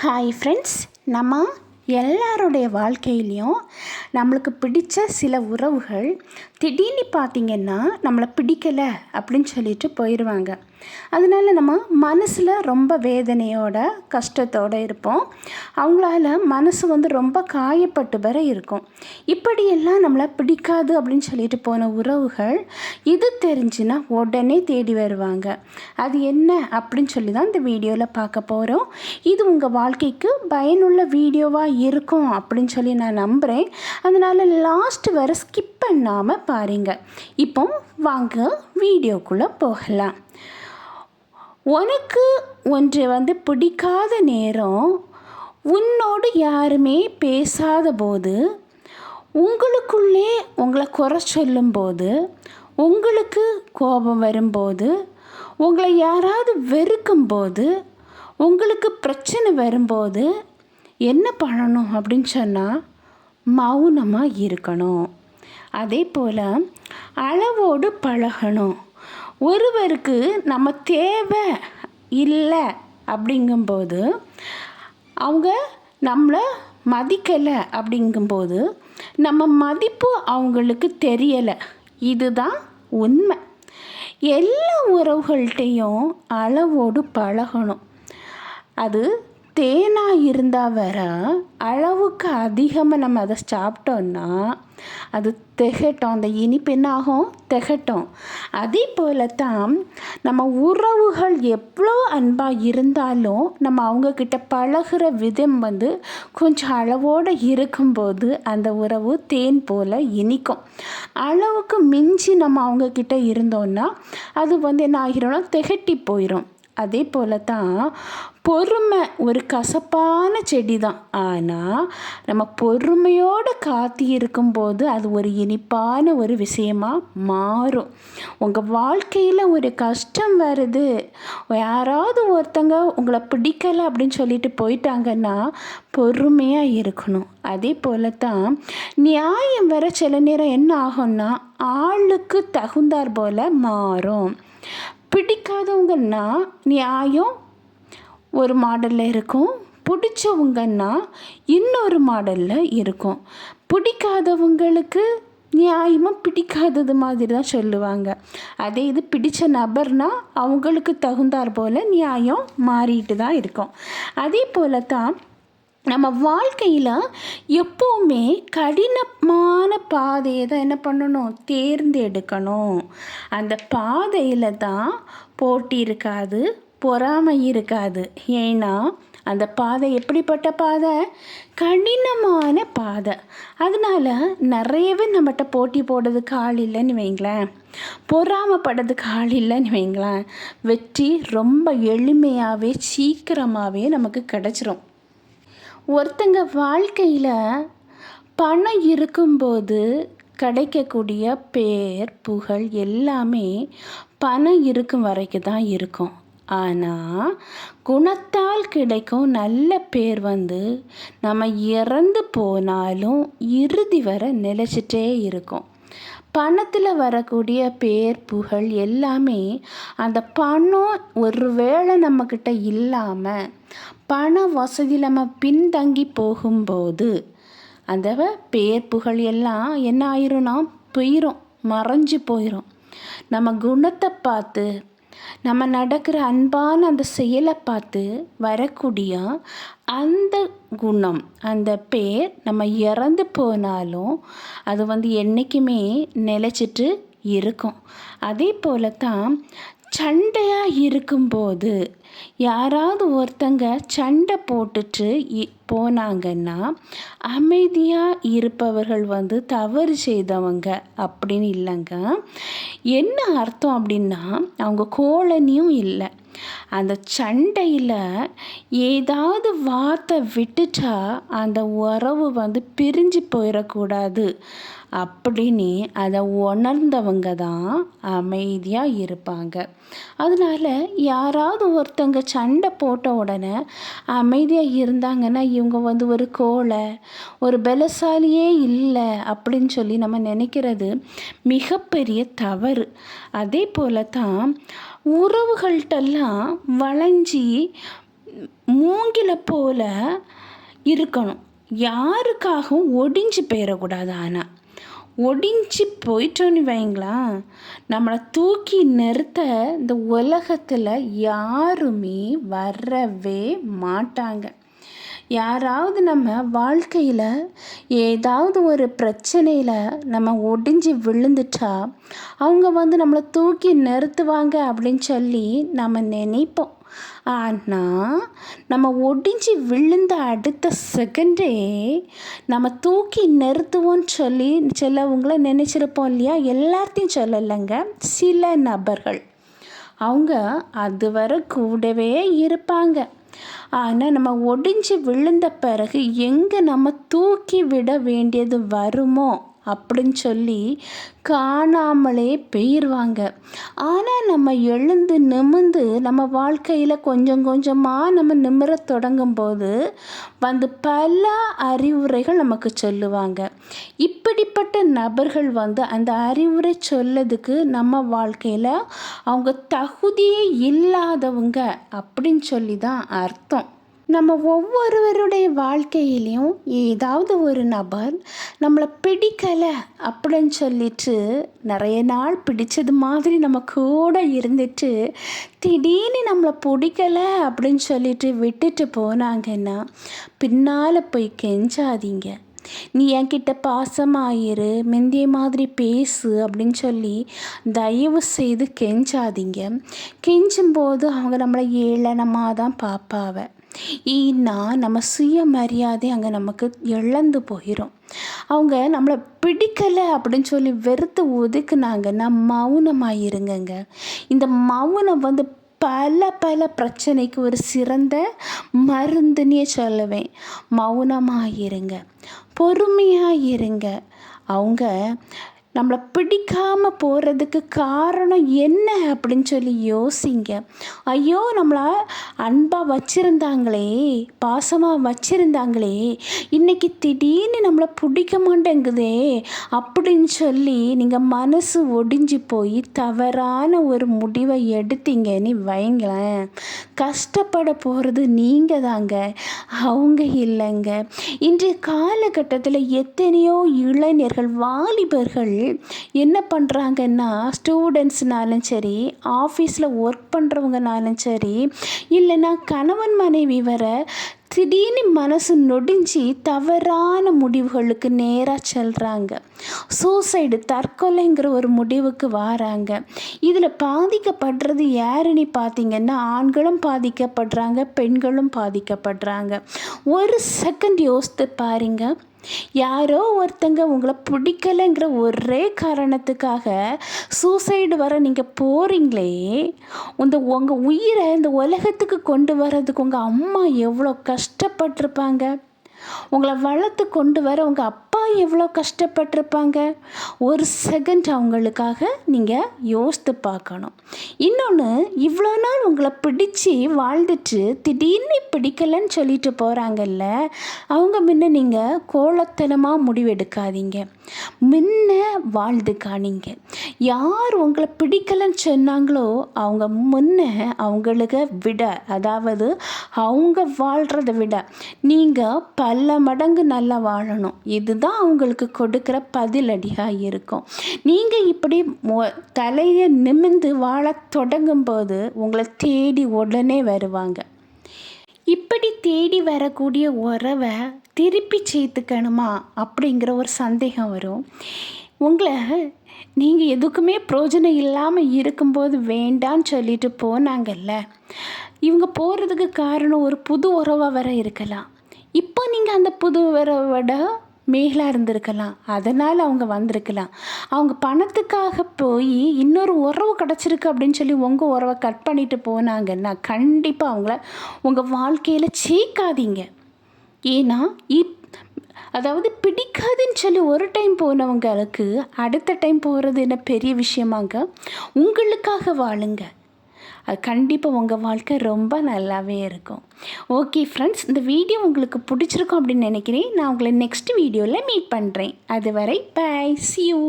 Hi friends நம்ம எல்லாருடைய வாழ்க்கையிலையும் நம்மளுக்கு பிடித்த சில உறவுகள் திடீர்னு பார்த்திங்கன்னா நம்மளை பிடிக்கலை அப்படின்னு சொல்லிட்டு போயிடுவாங்க. அதனால நம்ம மனசில் ரொம்ப வேதனையோட கஷ்டத்தோடு இருப்போம். அவங்களால மனசு வந்து ரொம்ப காயப்பட்டு வர இருக்கும். இப்படியெல்லாம் நம்மளை பிடிக்காது அப்படின்னு சொல்லிட்டு போன உறவுகள் இது தெரிஞ்சுன்னா உடனே தேடி வருவாங்க. அது என்ன அப்படின்னு சொல்லி தான் இந்த வீடியோவில் பார்க்க போகிறோம் இது உங்கள் வாழ்க்கைக்கு பயனுள்ள வீடியோவாக இருக்கும் அப்படின்னு சொல்லி நான் நம்புகிறேன் அதனால் லாஸ்ட் வரை ஸ்கிப் பண்ணாமல் பாருங்கள் இப்போ வாங்க வீடியோக்குள்ளே போகலாம். உனக்கு ஒன்று வந்து பிடிக்காத நேரம் உன்னோடு யாருமே பேசாத போது உங்களுக்குள்ளே உங்களை குறை சொல்லும்போது உங்களுக்கு கோபம் வரும்போது உங்களை யாராவது வெறுக்கும்போது உங்களுக்கு பிரச்சனை வரும்போது என்ன பண்ணணும் அப்படின்னு சொன்னால் மௌனமாக இருக்கணும். அதே போல் அளவோடு பழகணும். ஒருவருக்கு நம்ம தேவை இல்லை அப்படிங்கும்போது அவங்க நம்மளை மதிக்கலை அப்படிங்கும்போது நம்ம மதிப்பு அவங்களுக்கு தெரியலை. இதுதான் உண்மை. எல்லா உறவுகள்கிட்டையும் அளவோடு பழகணும். அது தேனாக இருந்தால் வர அளவுக்கு அதிகமாக நம்ம அதை சாப்பிட்டோன்னா அது திகட்டும். அந்த இனிப்பு என்ன ஆகும்? திகட்டும். அதே போல தான் நம்ம உறவுகள் எவ்வளோ அன்பாக இருந்தாலும் நம்ம அவங்கக்கிட்ட பழகிற விதம் வந்து கொஞ்சம் அளவோடு இருக்கும்போது அந்த உறவு தேன் போல் இனிக்கும். அளவுக்கு மிஞ்சி நம்ம அவங்கக்கிட்ட இருந்தோன்னா அது வந்து என்ன ஆகிரும்னா திகட்டி போயிடும் அதே போல தான் பொறுமை ஒரு கசப்பான செடி தான் ஆனால் நம்ம பொறுமையோடு காத்தி இருக்கும்போது அது ஒரு இனிப்பான ஒரு விஷயமாக மாறும். உங்கள் வாழ்க்கையில் ஒரு கஷ்டம் வருது யாராவது ஒருத்தங்க உங்களை பிடிக்கலை அப்படின்னு சொல்லிட்டு போயிட்டாங்கன்னா பொறுமையாக இருக்கணும். அதே போல தான் நியாயம் வர சில நேரம் என்ன ஆகும்னா ஆளுக்கு தகுந்தார் போல் மாறும். பிடிக்காதவங்கன்னா நியாயம். ஒரு மாடலில் இருக்கும். பிடிச்சவங்கன்னா இன்னொரு மாடலில் இருக்கும். பிடிக்காதவங்களுக்கு நியாயமாக பிடிக்காதது மாதிரி தான் சொல்லுவாங்க. அதே இது பிடித்த நபர்னால் அவங்களுக்கு தகுந்தாற் போல் நியாயம் மாறிட்டு தான் இருக்கும். அதே போல் தான் நம்ம வாழ்க்கையில் எப்போவுமே கடினமான பாதையை தான் என்ன பண்ணணும்? தேர்ந்தெடுக்கணும். அந்த பாதையில் தான் போட்டி இருக்காது பொறாமை இருக்காது. ஏன்னா அந்த பாதை எப்படிப்பட்ட பாதை? கடினமான பாதை. அதனால் நிறையவே நம்மகிட்ட போட்டி போடுறதுக்கு ஆள் இல்லைன்னு வைங்களேன். பொறாமப்படுறதுக்கு ஆள் இல்லைன்னு வைங்களேன். வெற்றி ரொம்ப எளிமையாகவே சீக்கிரமாகவே நமக்கு கிடச்சிரும். ஒருத்தங்க வாழ்க்கையில் பணம் இருக்கும்போது கிடைக்கக்கூடிய பேர் புகழ் எல்லாமே பணம் இருக்கும் வரைக்கும் தான் இருக்கும். ஆனால் குணத்தால் கிடைக்கும் நல்ல பேர் வந்து நம்ம இறந்து போனாலும் இறுதி வரை நிலச்சிட்டே இருக்கும். பணத்தில் வரக்கூடிய பேர் புகழ் எல்லாமே அந்த பணம் ஒரு வேளை நம்மக்கிட்ட இல்லாமல் பண வசதி நம்ம பின்தங்கி போகும்போது அந்த பேர் புகழ் எல்லாம் என்ன ஆயிரும்னா போயிடும் மறைஞ்சு போயிடும் நம்ம குணத்தை பார்த்து நம்ம நடக்கிற அன்பான அந்த செயலை பார்த்து வரக்கூடிய அந்த குணம் அந்த பேர் நம்ம இறந்து போனாலும் அது வந்து என்றைக்குமே நிலச்சிட்டு இருக்கும். அதே போல தான் சண்டையாக இருக்கும்போது யாராவது ஒருத்தங்க சண்டை போட்டுட்டு போனாங்கன்னா அமைதியாக இருப்பவர்கள் வந்து தவறு செய்தவங்க அப்படின்னு இல்லைங்க. என்ன அர்த்தம் அப்படின்னா அவங்க கோலனியும் இல்லை. அந்த சண்டையில் ஏதாவது வார்த்தை விட்டுட்டா அந்த உறவு வந்து பிரிஞ்சு போயிடக்கூடாது. அப்படின்னு அதை உணர்ந்தவங்க தான் அமைதியாக இருப்பாங்க. அதனால் யாராவது ஒருத்தங்க சண்டை போட்ட உடனே அமைதியாக இருந்தாங்கன்னா இவங்க வந்து ஒரு கோலை ஒரு பலசாலியே இல்லை அப்படின்னு சொல்லி நம்ம நினைக்கிறது மிகப்பெரிய தவறு. அதே போல தான் உறவுகள்கிட்டலாம் வளைஞ்சி மூங்கில போல இருக்கணும். யாருக்காகவும் ஒடிஞ்சு போயிடக்கூடாது ஆனால் ஒடிஞ்சு போயிட்டோன்னு வைங்களேன் நம்மளை தூக்கி நிறுத்த இந்த உலகத்தில் யாருமே வரவே மாட்டாங்க. யாராவது நம்ம வாழ்க்கையில் ஏதாவது ஒரு பிரச்சனையில் நம்ம ஒடிஞ்சு விழுந்துட்டா அவங்க வந்து நம்மளை தூக்கி நிறுத்துவாங்க அப்படின்னு சொல்லி நம்ம நினைப்போம். ஆனால் நம்ம ஒடிஞ்சு விழுந்த அடுத்த செகண்டே நம்ம தூக்கி நிறுத்துவோம்னு சொல்லி சிலவங்கள நினச்சிருப்போம் இல்லையா? எல்லாத்தையும் சொல்லலைங்க. சில நபர்கள். அவங்க அதுவரை கூடவே இருப்பாங்க. ஆனால் நம்ம ஒடிஞ்சு விழுந்த பிறகு எங்கே நம்ம தூக்கி விட வேண்டியது வருமோ? அப்படின்னு சொல்லி காணாமலே போயிடுவாங்க ஆனால் நம்ம எழுந்து நிமிந்து நம்ம வாழ்க்கையில் கொஞ்சம் கொஞ்சமாக நம்ம நிமிர தொடங்கும் போது வந்து பல அறிவுரைகள் நமக்கு சொல்லுவாங்க. இப்படிப்பட்ட நபர்கள் வந்து அந்த அறிவுரை சொல்லதுக்கு நம்ம வாழ்க்கையில் அவங்க தகுதியே இல்லாதவங்க அப்படின்னு சொல்லி தான் அர்த்தம். நம்ம ஒவ்வொருவருடைய வாழ்க்கையிலையும் ஏதாவது ஒரு நபர் நம்மளை பிடிக்கலை அப்படின்னு சொல்லிட்டு நிறைய நாள் பிடிச்சது மாதிரி நம்ம கூட இருந்துட்டு திடீர்னு நம்மளை பிடிக்கலை அப்படின்னு சொல்லிட்டு விட்டுட்டு போனாங்கன்னா பின்னால் போய் கெஞ்சாதீங்க. நீ என்கிட்ட பாசமாயிரு மெந்திய மாதிரி பேசு அப்படின்னு சொல்லி தயவு செய்து கெஞ்சாதீங்க. கெஞ்சும்போது அவங்க நம்மளை ஏளனமாக தான் பார்ப்பாவ ஏன்னா நம்ம சுயமரியாதை அங்கே நமக்கு இழந்து போயிடும் அவங்க நம்மளை பிடிக்கலை அப்படின்னு சொல்லி வெறுத்து ஒதுக்குனாங்கன்னா மௌனமாக இருங்கங்க. இந்த மௌனம் வந்து பல பல பிரச்சனைக்கு ஒரு சிறந்த மருந்துன்னே சொல்லுவேன். மௌனமாக இருங்க. பொறுமையாக இருங்க. அவங்க நம்மளை பிடிக்காமல் போகிறதுக்கு காரணம் என்ன அப்படின்னு சொல்லி யோசிங்க. ஐயோ நம்மளை அன்பாக வச்சுருந்தாங்களே பாசமாக வச்சுருந்தாங்களே இன்றைக்கி திடீர்னு நம்மளை பிடிக்க மாட்டேங்குதே அப்படின்னு சொல்லி நீங்கள் மனசு ஒடிஞ்சு போய் தவறான ஒரு முடிவை எடுத்தீங்கன்னு வைங்களேன். கஷ்டப்பட போகிறது நீங்கள் தாங்க. அவங்க இல்லைங்க. இன்றைய காலகட்டத்தில் எத்தனையோ இளைஞர்கள் வாலிபர்கள் என்ன பண்ணுறாங்கன்னா ஸ்டூடெண்ட்ஸ்னாலும் சரி ஆஃபீஸில் ஒர்க் பண்ணுறவங்கனாலும் சரி இல்லைன்னா கணவன் மனைவி வர திடீர்னு மனசு நொடிஞ்சு தவறான முடிவுகளுக்கு நேராக செல்கிறாங்க சூசைடு தற்கொலைங்கிற ஒரு முடிவுக்கு வராங்க. இதில் பாதிக்கப்படுறது யாருன்னு பார்த்தீங்கன்னா ஆண்களும் பாதிக்கப்படுறாங்க பெண்களும் பாதிக்கப்படுறாங்க. ஒரு செகண்ட் யோசித்து பாருங்கள் யாரோ ஒருத்தங்க உங்களை பிடிக்கலைங்கிற ஒரே காரணத்துக்காக சூசைடு வர நீங்கள் போகிறீங்களே இந்த உங்கள் உயிரை இந்த உலகத்துக்கு கொண்டு வர்றதுக்கு உங்கள் அம்மா எவ்வளோ கஷ்டப்பட்டிருப்பாங்க? உங்களை வளர்த்து கொண்டு வர உங்கள் அப்பா எவ்வளோ கஷ்டப்பட்டிருப்பாங்க? ஒரு செகண்ட் அவங்களுக்காக நீங்கள் யோசித்து பார்க்கணும். இன்னொன்று இவ்வளோ நாள் உங்களை பிடிச்சி வாழ்ந்துட்டு திடீர்னு பிடிக்கலைன்னு சொல்லிட்டு போகிறாங்கல்ல அவங்க முன்ன நீங்கள் கோலத்தனமாக முடிவெடுக்காதீங்க. முன்ன வாழ்ந்து காணிங்க. யார் உங்களை பிடிக்கலன்னு சொன்னாங்களோ அவங்க முன்ன அவங்களுக்கு விட அதாவது அவங்க வாழ்கிறத விட நீங்கள் பல மடங்கு நல்லா வாழணும். இதுதான் அவங்களுக்கு கொடுக்குற பதிலடியாக இருக்கும். நீங்கள் இப்படி மொ தலையை நிமிந்து வாழ தொடங்கும்போது உங்களை தேடி உடனே வருவாங்க. இப்படி தேடி வரக்கூடிய உறவை திருப்பி சேர்த்துக்கணுமா அப்படிங்கிற ஒரு சந்தேகம் வரும். உங்களை நீங்கள் எதுக்குமே பிரோஜனம் இல்லாமல் இருக்கும்போது வேண்டான்னு சொல்லிட்டு போனாங்கல்ல. இவங்க போகிறதுக்கு காரணம் ஒரு புது உறவாக வர இருக்கலாம். இப்போ நீங்கள் அந்த புது உறவோட மேலாக இருந்திருக்கலாம். அதனால் அவங்க வந்திருக்கலாம். அவங்க பணத்துக்காக போய் இன்னொரு உறவு கிடச்சிருக்கு அப்படின்னு சொல்லி உங்கள் உறவை கட் பண்ணிட்டு போனாங்கன்னா கண்டிப்பாக அவங்கள உங்கள் வாழ்க்கையில் சீக்காதீங்க ஏன்னா இப் அதாவது பிடிக்காதுன்னு சொல்லி ஒரு டைம் போனவங்களுக்கு அடுத்த டைம் போகிறது என்ன பெரிய விஷயமாங்க? உங்களுக்காக வாழுங்க. அது கண்டிப்பாக உங்கள் வாழ்க்கை ரொம்ப நல்லாவே இருக்கும். ஓகே ஃப்ரெண்ட்ஸ் இந்த வீடியோ உங்களுக்கு பிடிச்சிருக்கும் அப்படின்னு நினைக்கிறேன். நான் உங்களை நெக்ஸ்ட் வீடியோவில் மீட் பண்ணுறேன் அதுவரை பை சி யூ